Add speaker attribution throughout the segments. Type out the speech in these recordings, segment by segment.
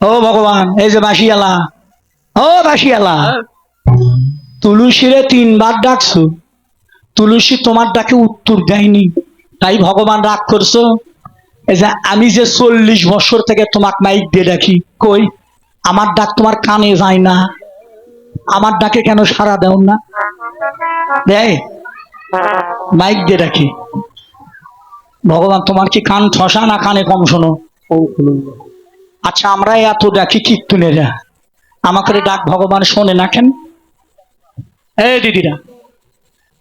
Speaker 1: ও ভগবান এই যে বাসিয়ালা ও বাসিয়ালা তুলসীরে তিনবার ডাকছো। তুলসী তোমার ডাকে উত্তর দেয়নি। তাই ভগবান রাগ করছ? এই যে আমি যে চল্লিশ বছর থেকে তোমাকে মাইক দিয়ে ডাকি কই? আমার ডাক তোমার কানে যায় না। আমার ডাকে কেন সারা দেও না? দেয়? মাইক দিয়ে ডাকি। ভগবান তোমার কি কান ঠসা না কানে কম শোনো। আচ্ছা আমরা এত ডাকি কীর্তনেরা আমাকে ডাক ভগবান শোনে না কেন? এই দিদিরা,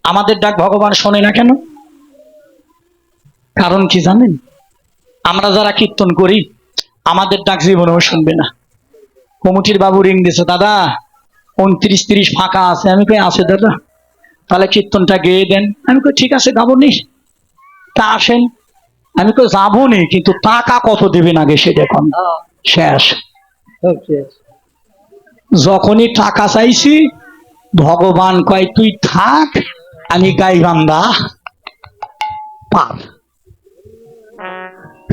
Speaker 1: আমাদের ডাক ভগবান শোনে না কেন? কারণ কি জানেন? আমরা যারা কীর্তন করি, আমাদের ডাক জীবনেও শুনবে না। কমিটির বাবু রিং দিছে, দাদা, উনত্রিশ তিরিশ ফাঁকা আছে। আমি কই, আছে দাদা। তাহলে কীর্তনটা গেয়ে দেন। আমি কই, ঠিক আছে, গাবো নি। তা আসেন। আমি কই, যাব নি, কিন্তু টাকা কত দেবেন আগে সেটা এখন শেষ। যখনই টাকা চাইছি ভগবান কয় তুই থাক আমি গাই বান্দা। পার।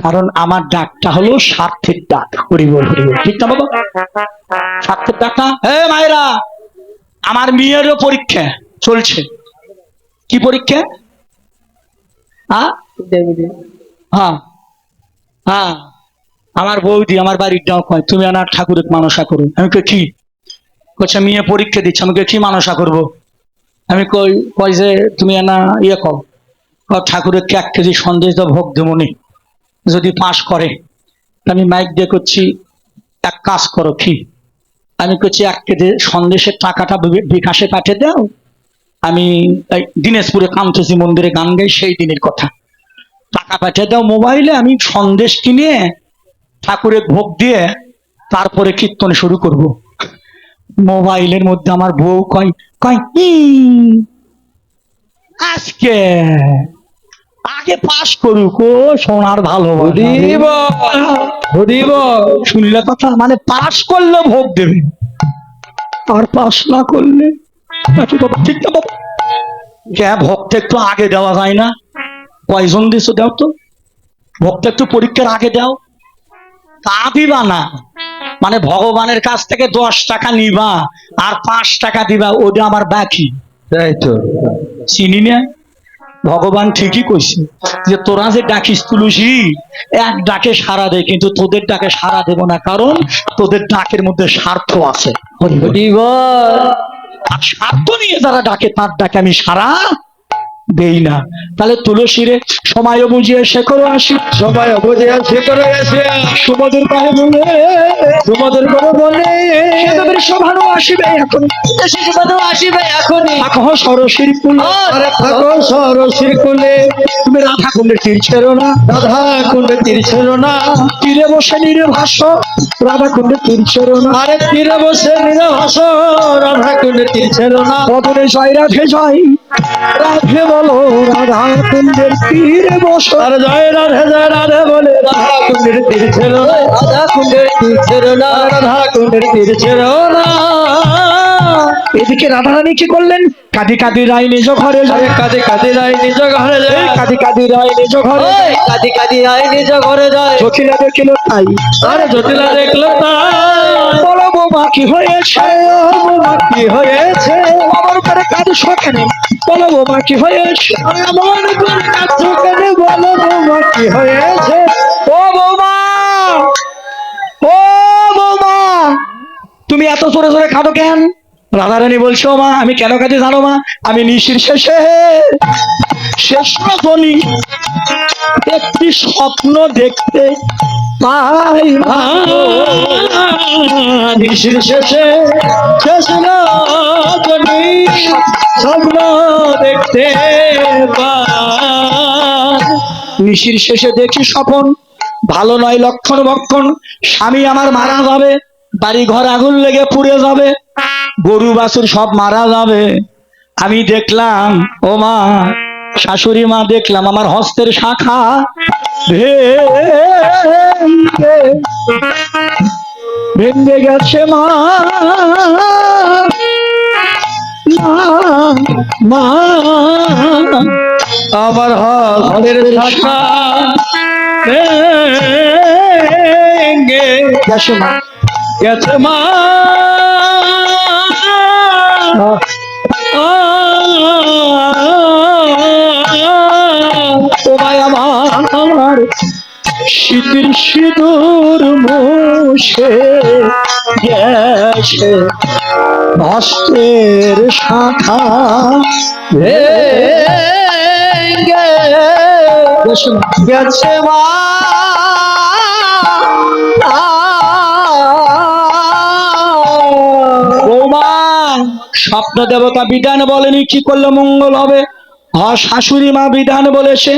Speaker 1: কারণ আমার ডাকটা হলো স্বার্থের ডাক। হরি বল হরি বল। ঠিক না বাবা? স্বার্থের ডাকটা হে মায়েরা আমার মেয়েরও পরীক্ষা চলছে। কি পরীক্ষা? হ্যাঁ। হ্যাঁ। আমার বৌদি আমার বাড়ির ডাক কয় তুমি আনার ঠাকুরের মানসা করো। আমি কই, কি? কচ্ছে মেয়ে পরীক্ষা দিচ্ছে। আমি কই, কি মানসা করব? আমি কই কই যে তুমি আনা ইয়ে কও ঠাকুরের এক কেজি সন্দেশ দাও, ভোগ দেবনি যদি পাস করে আমি মাইক দিয়ে করছি, এক কাজ করো, কি? আমি করছি এক কেজি সন্দেশের টাকাটা বিকাশে পাঠিয়ে দাও। আমি, এই দিনাজপুরে কান্তজি মন্দিরে গান গাই, সেই দিনের কথা। টাকা পাঠিয়ে দাও মোবাইলে, আমি সন্দেশ কিনে ঠাকুরের ভোগ দিয়ে তারপরে কীর্তন শুরু করব। মোবাইলের মধ্যে আমার বউ কয় কয় "ই, আজকে আগে পাস করুক ও সোনার ভালো শুনলে কথা মানে পাস করলে ভোগ দেবে। আর পাস না করলে আচ্ছা ঠিক না বাবা। কে ভক্ত একটু আগে দেওয়া যায় না। কয়জন দিছো দাও তো? ভক্ত একটু পরীক্ষার আগে দাও। তা দিবা না? মানে ভগবানের কাছ থেকে দশ টাকা নিবা আর পাঁচ টাকা দিবা ওটা আমার বাকি।
Speaker 2: তাই তো।
Speaker 1: চিনি না? ভগবান ঠিকই কইছে যে তোরা যে ডাকিস তুলসী এক ডাকে সারা দে কিন্তু তোদের ডাকে সারা দেব না কারণ তোদের ডাকের মধ্যে স্বার্থ আছে। আর স্বার্থ নিয়ে যারা ডাকে তার ডাকে আমি সারা দেই না। তাহলে তুলসীরে সময় বুঝিয়ে সে করো আসি।
Speaker 2: সবাই বুঝে সে করে এসে
Speaker 1: সুমধুর পায়ে বলে
Speaker 2: তোমাদের করে বলে
Speaker 1: আসিবে এখন
Speaker 2: আসিবে এখনই।
Speaker 1: আকহ সরসীর ফুল
Speaker 2: আরে থাকো সরসির কোলে।
Speaker 1: তুমি রাধা কুণ্ডে তীর ছেড়ো না।
Speaker 2: রাধা কুণ্ডে তীর ছিল না।
Speaker 1: তীরে বসে নিরে ভাস। রাধা কুণ্ডে তীর ছেড়ো না।
Speaker 2: আরে তীরে বসে নিরে হাস রাধা কুণ্ডে তীর ছিল না।
Speaker 1: বদলে জয় রাধে জয়। রাধে বলো। রাধা কুণ্ডের তীরে বসো।
Speaker 2: আর জয় রাধে জয় রাধে বলে রাধা কুণ্ডের তীর ছিল না। রাধা কুণ্ডের তীর ছিল না। রাধা কুণ্ডের তীর ছিল না।
Speaker 1: এদিকে রাধারানী কি করলেন? কাদি কাদি রায় নিজ ঘরে যায়
Speaker 2: কাঁদি কাঁদে রায় নিজ ঘরে যায়
Speaker 1: কাঁদি কাঁদি রায় নিজ ঘরে যায়।
Speaker 2: কাঁদি কাঁদি রায় নিজ ঘরে যায়
Speaker 1: জটিলা দেখিল তাই।
Speaker 2: আরে জটিলা দেখল তাই।
Speaker 1: বলো বৌমা কি হয়েছে?
Speaker 2: বৌমা কি হয়েছে?
Speaker 1: আমার উপরে শখে নেই। বলো বোমা কি হয়েছে?
Speaker 2: আমার উপর কাঁদছো কেন বলো বোমা কি হয়েছে?
Speaker 1: ও বৌমা! ও বৌমা! তুমি এত জোরে জোরে খাটো কেন? রাধারানী বলছো মা আমি কেন কাঁদি জানো মা? আমি নিশির শেষে। শেষ রজনী। একটি স্বপ্ন দেখতে পাই
Speaker 2: নিশির শেষে, শেষ রজনী স্বপ্ন দেখতে।
Speaker 1: নিশির শেষে দেখি স্বপন। ভালো নয় লক্ষণ বক্ষণ। স্বামী আমার মারা যাবে। বাড়ি ঘর আগুন লেগে পুড়ে যাবে। গরু বাছুর সব মারা যাবে। আমি দেখলাম ও মা শাশুড়ি মা দেখলাম আমার হস্তের শাখা ভেঙে গেছে মা। মা,
Speaker 2: আমার ঘরের শাখা
Speaker 1: গেছে মা।
Speaker 2: গেছে মা।
Speaker 1: আমার শীতের সিঁদুর মোশে গেছে। ভস্তের শাখা গেছে
Speaker 2: মা।
Speaker 1: স্বপ্ন দেবতা বিধান বলেনি কি করলে মঙ্গল হবে? শাশুড়ি মা বিধান বলেছে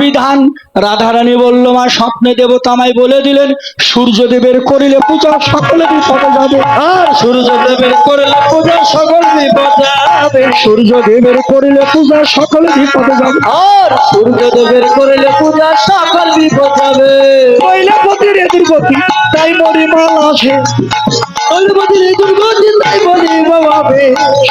Speaker 1: বিধান? রাধারানী বলল মা স্বপ্নে দেবতা আমায় বলে দিলেন সূর্যদেবের করিলে পূজা সকলে বিপদে যাবে।
Speaker 2: আর সূর্যদেবের করলে পূজা সকল বিপদ যাবে।
Speaker 1: সূর্যদেবের করিলে পূজা সকলে বিপদে যাবে।
Speaker 2: আর সূর্যদেবের করলে পূজা সকল বিপদ যাবে।
Speaker 1: কৈলাপতির এদের গতি তাই মরিমাল আছে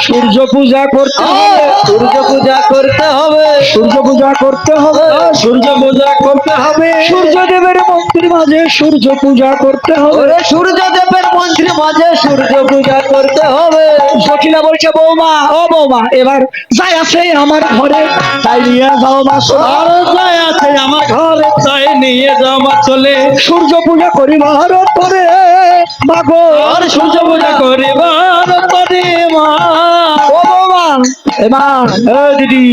Speaker 1: সূর্য পূজা করতে হবে
Speaker 2: সূর্য পূজা করতে হবে।
Speaker 1: সূর্য পূজা করতে হবে।
Speaker 2: সূর্য পূজা করতে হবে।
Speaker 1: সূর্যদেবের মন্দির মাঝে সূর্য পূজা করতে হবে।
Speaker 2: সূর্যদেবের মন্ত্রী মাঝে সূর্য পূজা করতে হবে।
Speaker 1: সখিলা বলছে বৌমা ও বৌমা এবার যাই আছে আমার ঘরে। তাই নিয়ে যাও মা।
Speaker 2: আর যাই আছে আমার ঘরে। তাই নিয়ে যাও মা চলে।
Speaker 1: সূর্য পূজা করি ভারত করে। মাগো
Speaker 2: আর সূর্য পূজা করিবার পরে মা।
Speaker 1: ও এ দিদি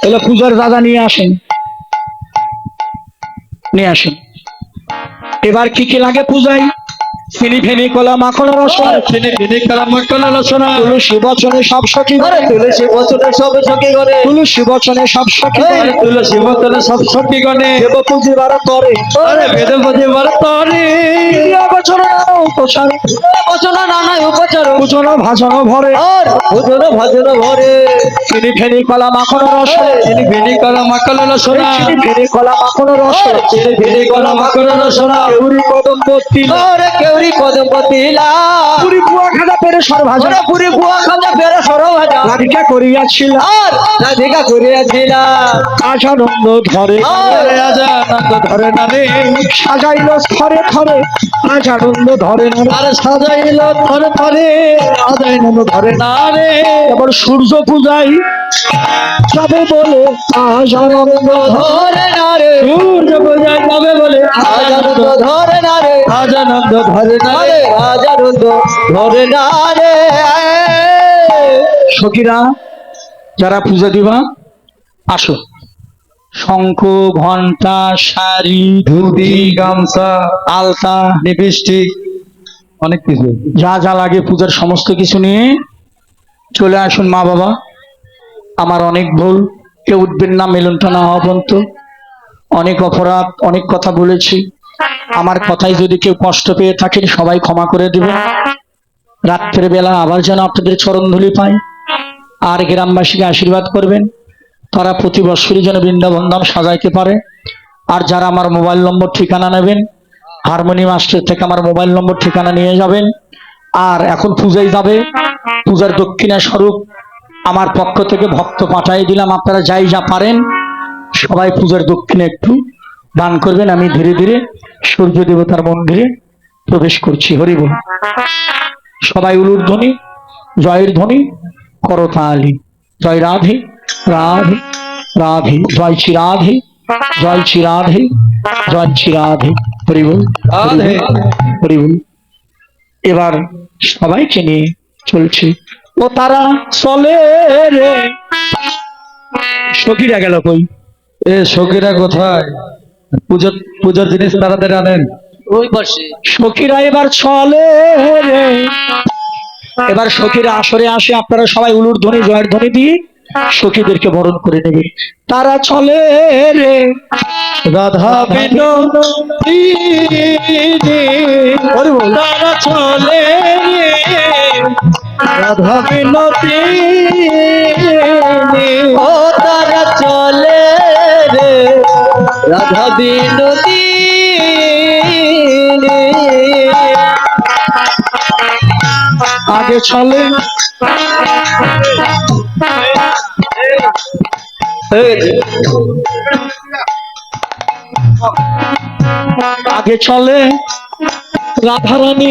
Speaker 1: তাহলে পূজার দাদা নিয়ে আসেন। নিয়ে আসেন। এবার কি কি লাগে পূজায়? চিনি ফেনি কলা মাখন রসন।
Speaker 2: চিনি চিনি কালা মাখন রচনা
Speaker 1: তুলসী বচনে সব সখী
Speaker 2: আরে তুলসী বচনে সব সখী গণে
Speaker 1: তুলসী বচনে সব সখী
Speaker 2: আরে তুলসী বচনে সব সখী গণে
Speaker 1: দেব পুঁজিবার করে
Speaker 2: আরে বেদ বুঝিবার তরে
Speaker 1: বচন উপচার।
Speaker 2: বচন নানা উপচার।
Speaker 1: পূজন ভাষণ ভরে।
Speaker 2: আর ভোজন ভজন ভরে।
Speaker 1: চিনি ফেনি কলা মাখন রস
Speaker 2: চিনি ফেনি কালা মাখন রচনা
Speaker 1: চিনি ফেনি কলা মাখন রস
Speaker 2: চিনি ফেনি কালা মাখন রচনা
Speaker 1: কেউরি কদম বত্তি
Speaker 2: ওরে কেউরি কদম পতিলা
Speaker 1: পুরি বুয়া খাজা পেরে সর ভাজা
Speaker 2: ওরে পুরি বুয়া খাজা ফেরে সরো ভাজা
Speaker 1: রাধিকা করিয়াছিল।
Speaker 2: আর রাধিকা করিয়াছিলা।
Speaker 1: আশানন্দ ধরে।
Speaker 2: আনন্দ ধরে না রে।
Speaker 1: সাজাইল থরে থরে ধরে না
Speaker 2: আর সাজাইল ধরে
Speaker 1: না
Speaker 2: রে।
Speaker 1: এবার সূর্য পূজাই যাবে বলে আজ আনন্দ
Speaker 2: ধরে না রে।
Speaker 1: সূর্য পূজায় যাবে বলে
Speaker 2: আজ আনন্দ ধরে না রে।
Speaker 1: আজ আনন্দ ধরে সখীরা, যারা পূজা দিবা, আসো। শঙ্খ ঘণ্টা শাড়ি,
Speaker 2: ধুতি, গামছা,
Speaker 1: আলতা,
Speaker 2: লিপস্টিক, অনেক কিছু।
Speaker 1: যা যা লাগে পূজার সমস্ত কিছু নিয়ে চলে আসুন মা বাবা। আমার অনেক ভুল, কেউ উঠবেন না, মেলনটা না হওয়া পর্যন্ত। অনেক অপরাধ, অনেক কথা বলেছি। আমার কথায় যদি কেউ কষ্ট পেয়ে থাকেন সবাই ক্ষমা করে দেবেন রাত্রের বেলা আবার যেন আপনাদের চরণধুলি পায়। আর গ্রামবাসীকে আশীর্বাদ করবেন। তারা প্রতি বছরই যেন বৃন্দাবন ধাম সাজাইতে পারে। আর যারা আমার মোবাইল নম্বর ঠিকানা নেবেন, হারমোনি মাস্টার থেকে আমার মোবাইল নম্বর ঠিকানা নিয়ে যাবেন। আর এখন পূজায় যাবে। পূজার দক্ষিণা স্বরূপ আমার পক্ষ থেকে ভক্ত পাঠাই দিলাম। আপনারা যাই যা পারেন, সবাই পূজার দক্ষিণে একটু দান করবেন, আমি ধীরে ধীরে সূর্য দেবতার মন্দিরে প্রবেশ করছি। হরি বল। সবাই উলুর ধ্বনি, জয়ের ধ্বনি, করতালি। জয় রাধে রাধে রাধে। জয় শ্রী রাধে, জয় শ্রী রাধে, জয় শ্রী রাধে।
Speaker 2: রাধে।
Speaker 1: এবার সবাইকে নিয়ে চলছে। ও তারা চলে রে। সখীরা গেল কই?
Speaker 2: এ সখীরা কোথায়? পুজোর পুজোর জিনিস তাড়াতাড়ি আনেন
Speaker 3: ওই পাশে।
Speaker 1: সখীরা এবার চলে এবার সখীরা আসরে আসে আপনারা সবাই উলুর ধ্বনি জয়ের ধ্বনি দিয়ে সখীদেরকে বরণ করে নেবে। তারা চলে রে।
Speaker 2: রাধা তারা চলে রে। রাধা বিনোদিনী ও তারা চলে রে। রাধা বিনোদিনী
Speaker 1: আগে চলে। আগে চলে। রাধারানী।